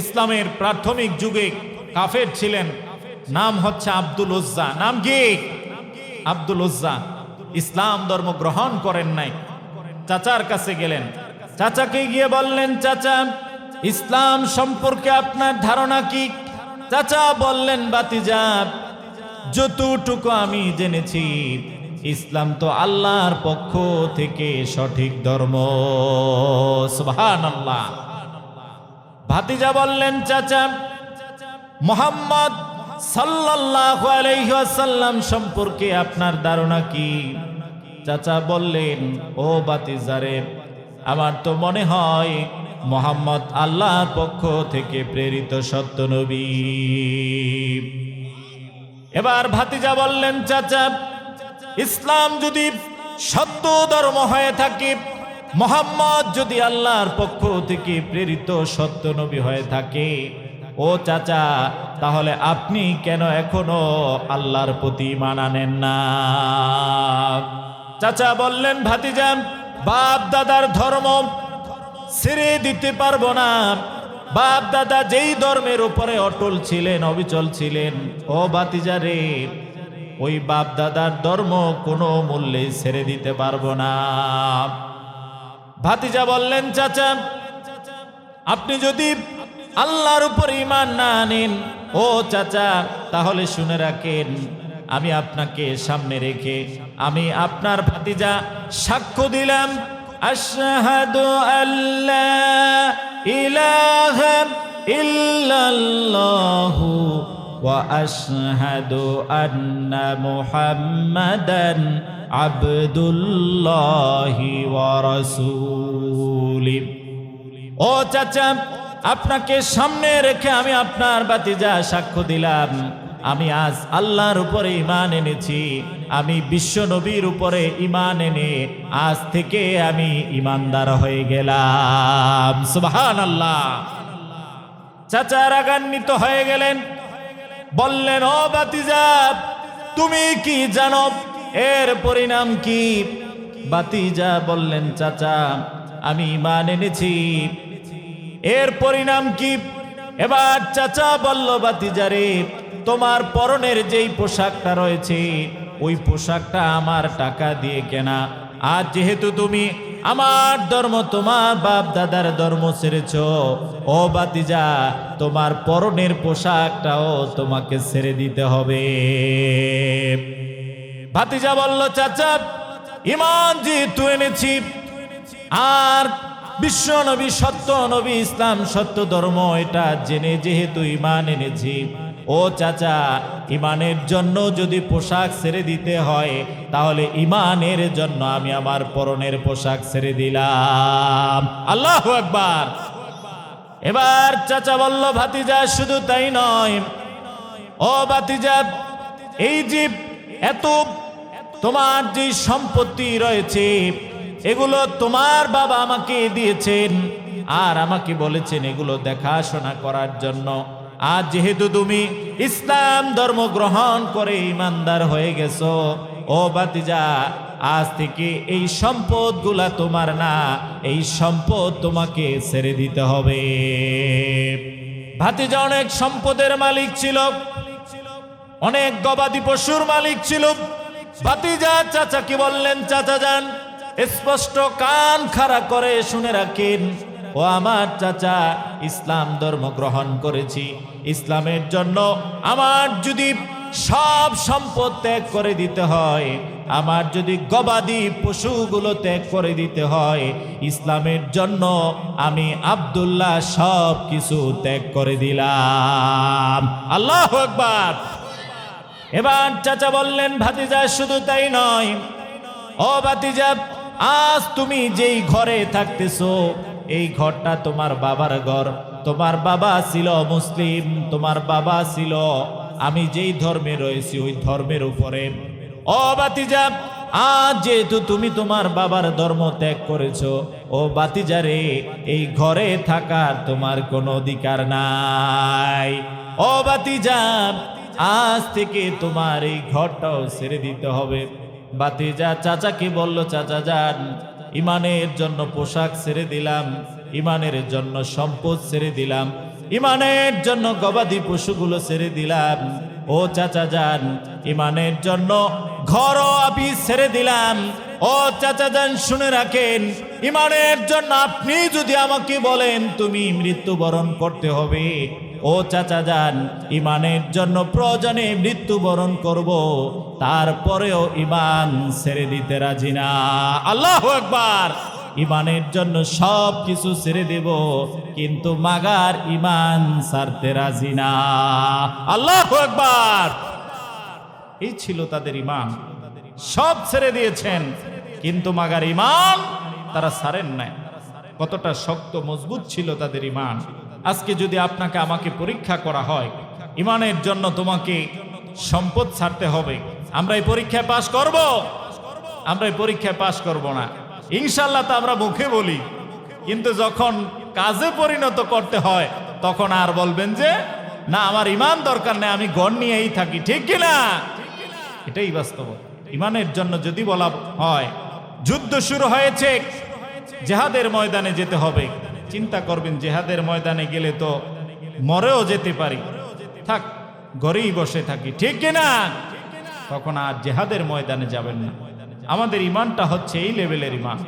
ইসলামের প্রাথমিক যুগে কাফের ছিলেন। নাম হচ্ছে আব্দুল উজ্জা নাম কি? আব্দুল উজ্জা ইসলাম ধর্ম গ্রহণ করেন নাই। চাচার কাছে গেলেন। চাচাকে গিয়ে বললেন, চাচা, ইসলাম সম্পর্কে আপনার ধারণা কি? চাচা বললেন বাতিজা যতটুকু আমি জেনেছি, ইসলাম তো আল্লাহর পক্ষ থেকে সঠিক ধর্ম। সুবহান আল্লাহ ভাতিজা বললেন, চাচা, মোহাম্মদ আলাইহি সম্পর্কে আপনার ধারণা কি? চাচা বললেন, ও বাতিজারে আমার তো মনে হয় মোহাম্মদ আল্লাহর পক্ষ থেকে প্রেরিত সত্য নবী। এবার ভাতিজা বললেন, চাচা, ইসলাম যদি সত্য ধর্ম হয়ে থাকে মোহাম্মদ যদি আল্লাহর পক্ষ থেকে প্রেরিত সত্য নবী হয়ে থাকে, ও চাচা, তাহলে আপনি কেন এখনও আল্লাহর প্রতি মানানেন না? চাচা বললেন, ভাতিজান, বাপ দাদার ধর্ম ছেড়ে দিতে পারব না। বাপ দাদা যেই ধর্মের উপরে অটল ছিলেন, অবিচল ছিলেন, ও বাতিজারে ওই বাপ দাদার ধর্ম কোনো মূল্যে ছেড়ে দিতে পারব না। ভাতিজা বললেন, চাচা, আপনি যদি আল্লাহর উপর ইমান না আনেন, ও চাচা, তাহলে শুনে রাখেন, আমি আপনাকে সামনে রেখে, আমি আপনার ভাতিজা সাক্ষ্য দিলাম। আশহাদু আল্লাহ ইল্লাল্লাহু ওয়া আশহাদু আন্না মুহাম্মাদান আবদুল্লাহি ওয়া রাসূলিহি ও চাচা, আপনাকে সামনে রেখে আমি আপনার বাতিজা সাক্ষ্য দিলাম। আমি আজ আল্লাহর উপরে ইমান এনেছি। আমি বিশ্ব নবীর উপরে ইমান এনে আজ থেকে আমি ইমানদার হয়ে গেলাম। সুবহান আল্লাহ চাচা রাগান্বিত হয়ে গেলেন। বললেন, ও বাতিজা, তুমি কি জানো এর পরিণাম কি? বাতিজা বললেন, চাচা, আমি ইমান এনেছি। এর পরিণাম কি? এবার চাচা বলল, বাতিজা বাতিজারে তোমার পরনের যেই পোশাকটা রয়েছে, ওই পোশাকটা আমার টাকা দিয়ে কেনা। আর যেহেতু তুমি আমার ধর্ম, তোমার বাপ দাদার ধর্ম ছেড়েছ, ও বাতিজা, তোমার পরনের পোশাকটাও তোমাকে ছেড়ে দিতে হবে। ভাতিজা বলল, চাচা, ইমান যেহেতু এনেছি, আর বিশ্ব নবী সত্য নবী, ইসলাম সত্য ধর্ম, এটা জেনে যেহেতু ইমান এনেছি, ও চাচা, ইমানের জন্য যদি পোশাক ছেড়ে দিতে হয়, তাহলে ইমানের জন্য আমি আমার পরনের পোশাক ছেড়ে দিলাম। আল্লাহ একবার এবার চাচা বলল, ভাতিজা, শুধু তাই নয়, ও ভাতিজা, এই যে এত তোমার যে সম্পত্তি রয়েছে, এগুলো তোমার বাবা আমাকে দিয়েছেন আর আমাকে বলেছেন এগুলো দেখাশোনা করার জন্য। আর যেহেতু তুমি ইসলাম ধর্ম গ্রহণ করে ইমানদার হয়ে গেছো, ও বাতিজা আজ থেকে এই সম্পদগুলা তোমার না, এই সম্পদ তোমাকে ছেড়ে দিতে হবে। ভাতিজা অনেক সম্পদের মালিক ছিল, অনেক গবাদি পশুর মালিক ছিল ভাতিজা চাচাকে বললেন? চাচা যান। স্পষ্ট কান খাড়া করে শুনে রাখেন। ও আমার চাচা, ইসলাম ধর্ম গ্রহণ করেছি। ইসলামের জন্য আমার যদি সব সম্পদ ত্যাগ করে দিতে হয়, আমার যদি গবাদি পশুগুলো ত্যাগ করে দিতে হয়, ইসলামের জন্য আমি আব্দুল্লাহ সব কিছু ত্যাগ করে দিলাম। আল্লাহ একবার এবার চাচা বললেন, ভাতিজা, শুধু তাই নয়। ও ভাতিজা, আজ তুমি যেই ঘরে থাকতেছো, এই ঘরটা তোমার বাবার ঘর। তোমার বাবা ছিল মুসলিম, তোমার বাবা ছিল, আমি যেই ধর্মে রয়েছি, ওই ধর্মের উপরে। ও বাতিজা আজ যেহেতু তুমি তোমার বাবার ধর্ম ত্যাগ করেছ, ও বাতিজারে এই ঘরে থাকার তোমার কোনো অধিকার নাই। ও বাতিজা আজ থেকে তোমার এই ঘরটাও ছেড়ে দিতে হবে। বাতিজা চাচাকে বলল, চাচা যান, ইমানের জন্য পোশাক ছেড়ে দিলাম, ইমানের জন্য সম্পদ ছেড়ে দিলাম, ইমানের জন্য গবাদি পশুগুলো ছেড়ে দিলাম। ও চাচা যান, ইমানের জন্য ঘর আবি ছেড়ে দিলাম ও চাচা যান, শুনে রাখেন, ইমানের জন্য আপনি যদি আমাকে বলেন তুমি মৃত্যুবরণ করতে হবে। ও চাচা যান, ইমানের জন্য প্রয়োজনে মৃত্যুবরণ করব, তারপরেও ইমান ছেড়ে দিতে রাজি না। আল্লাহ একবার ইমানের জন্য সব কিছু ছেড়ে দেব, কিন্তু মাগার ইমান ছাড়তে রাজি না। আল্লাহ একবার এই ছিল তাদের ইমান। সব ছেড়ে দিয়েছেন। কিন্তু মাগার ইমান তারা ছাড়েন নাই। কতটা শক্ত, মজবুত ছিল তাদের ইমান। আজকে যদি আপনাকে আমাকে পরীক্ষা করা হয়, ইমানের জন্য তোমাকে সম্পদ ছাড়তে হবে। আমরা এই পরীক্ষায় পাশ করব। আমরা এই পরীক্ষায় পাশ করব না। ইনশাল্লাহ তো আমরা মুখে বলি। কিন্তু যখন কাজে পরিণত করতে হয়, তখন আর বলবেন যে, না, আমার ইমান দরকার নেই, আমি গণ নিয়েই থাকি। ঠিক কিনা? এটাই বাস্তব ইমানের জন্য যদি বলা হয়, যুদ্ধ শুরু হয়েছে, জেহাদের ময়দানে যেতে হবে। চিন্তা করবেন, জেহাদের ময়দানে গেলে তো মরেও যেতে পারি। থাক ঘরেই বসে থাকি, ঠিক কিনা? তখন আর জেহাদের ময়দানে যাবেন না। আমাদের ইমানটা হচ্ছে এই লেভেলের ইমান।